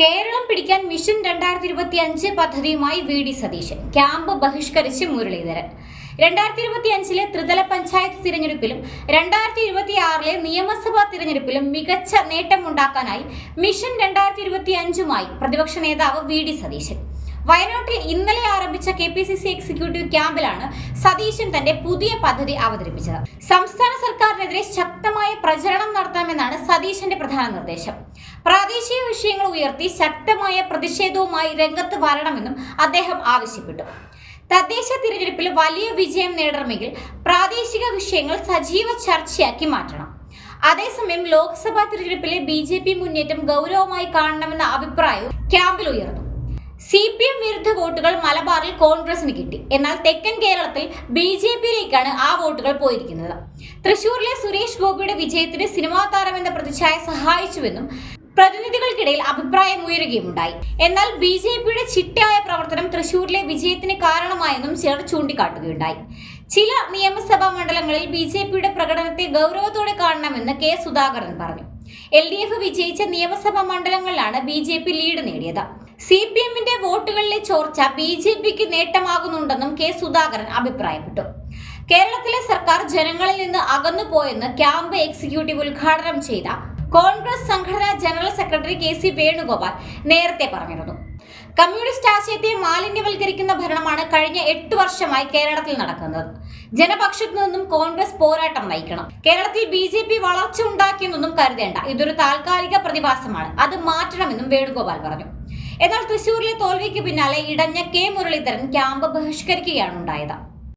കേരളം പിടിക്കാൻ മിഷൻ രണ്ടായിരത്തി ഇരുപത്തി അഞ്ച് പദ്ധതിയുമായി വി ഡി സതീശൻ. ക്യാമ്പ് ബഹിഷ്കരിച്ച് മുരളീധരൻ. രണ്ടായിരത്തി ഇരുപത്തി അഞ്ചിലെ ത്രിതല പഞ്ചായത്ത് തിരഞ്ഞെടുപ്പിലും രണ്ടായിരത്തി ഇരുപത്തി ആറിലെ നിയമസഭാ തിരഞ്ഞെടുപ്പിലും മികച്ച നേട്ടമുണ്ടാക്കാനായി മിഷൻ രണ്ടായിരത്തി ഇരുപത്തി അഞ്ചുമായി പ്രതിപക്ഷ നേതാവ് വി ഡി സതീശൻ. വയനാട്ടിൽ ഇന്നലെ ആരംഭിച്ച K P C C executive ക്യാമ്പിലാണ് Satheesan തന്റെ പുതിയ പദ്ധതി അവതരിപ്പിച്ചത്. സംസ്ഥാന സർക്കാരിനെതിരെ ശക്തമായ പ്രചരണം നടത്താമെന്നാണ് സതീശന്റെ പ്രധാന നിർദ്ദേശം. പ്രാദേശിക വിഷയങ്ങൾ ഉയർത്തി ശക്തമായ പ്രതിഷേധവുമായി രംഗത്ത് വരണമെന്നും അദ്ദേഹം ആവശ്യപ്പെട്ടു. തദ്ദേശ തിരഞ്ഞെടുപ്പിൽ വലിയ വിജയം നേടണമെങ്കിൽ പ്രാദേശിക വിഷയങ്ങൾ സജീവ ചർച്ചയാക്കി മാറ്റണം. അതേസമയം ലോക്സഭാ തിരഞ്ഞെടുപ്പിലെ ബി ജെ പി മുന്നേറ്റം ഗൗരവമായി കാണണമെന്ന അഭിപ്രായവും ക്യാമ്പിൽ ഉയർന്നു. സി പി എം വിരുദ്ധ വോട്ടുകൾ മലബാറിൽ കോൺഗ്രസിന് കിട്ടി. എന്നാൽ തെക്കൻ കേരളത്തിൽ ബി ജെ പിയിലേക്കാണ് ആ വോട്ടുകൾ പോയിരിക്കുന്നത്. തൃശൂരിലെ സുരേഷ് ഗോപിയുടെ വിജയത്തിന് സിനിമാ താരമെന്ന പ്രതിച്ഛായ സഹായിച്ചുവെന്നും പ്രതിനിധികൾക്കിടയിൽ അഭിപ്രായം ഉയരുകയുമുണ്ടായി. എന്നാൽ ബി ജെ പിയുടെ ചിട്ടയായ പ്രവർത്തനം തൃശൂരിലെ വിജയത്തിന് കാരണമായെന്നും ചിലർ ചൂണ്ടിക്കാട്ടുകയുണ്ടായി. ചില നിയമസഭാ മണ്ഡലങ്ങളിൽ ബി ജെ പിയുടെ പ്രകടനത്തെ ഗൗരവത്തോടെ കാണണമെന്ന് കെ സുധാകരൻ പറഞ്ഞു. എൽ ഡി എഫ് വിജയിച്ച നിയമസഭാ മണ്ഡലങ്ങളിലാണ് ബി ജെ പി ലീഡ് നേടിയത്. സി പി എമ്മിന്റെ വോട്ടുകളിലെ ചോർച്ച ബി ജെ പിക്ക് നേട്ടമാകുന്നുണ്ടെന്നും കെ സുധാകരൻ അഭിപ്രായപ്പെട്ടു. കേരളത്തിലെ സർക്കാർ ജനങ്ങളിൽ നിന്ന് അകന്നുപോയെന്ന് ക്യാമ്പ് എക്സിക്യൂട്ടീവ് ഉദ്ഘാടനം ചെയ്ത കോൺഗ്രസ് സംഘടനാ general secretary K C Venugopal നേരത്തെ പറഞ്ഞിരുന്നു. കമ്മ്യൂണിസ്റ്റ് ആശയത്തെ മാലിന്യവൽക്കരിക്കുന്ന ഭരണമാണ് കഴിഞ്ഞ എട്ട് വർഷമായി കേരളത്തിൽ നടക്കുന്നത്. ജനപക്ഷത്തു നിന്നും കോൺഗ്രസ് പോരാട്ടം നയിക്കണം. കേരളത്തിൽ ബി ജെ പി വളർച്ച ഉണ്ടാക്കിയെന്നൊന്നും കരുതേണ്ട. ഇതൊരു താൽക്കാലിക പ്രതിഭാസമാണ്. അത് മാറ്റണമെന്നും വേണുഗോപാൽ പറഞ്ഞു. എന്നാൽ തൃശൂരിലെ തോൽവിക്ക് പിന്നാലെ ഇടഞ്ഞ കെ മുരളീധരൻ ക്യാമ്പ് ബഹിഷ്കരിക്കുകയാണ് ഉണ്ടായത്.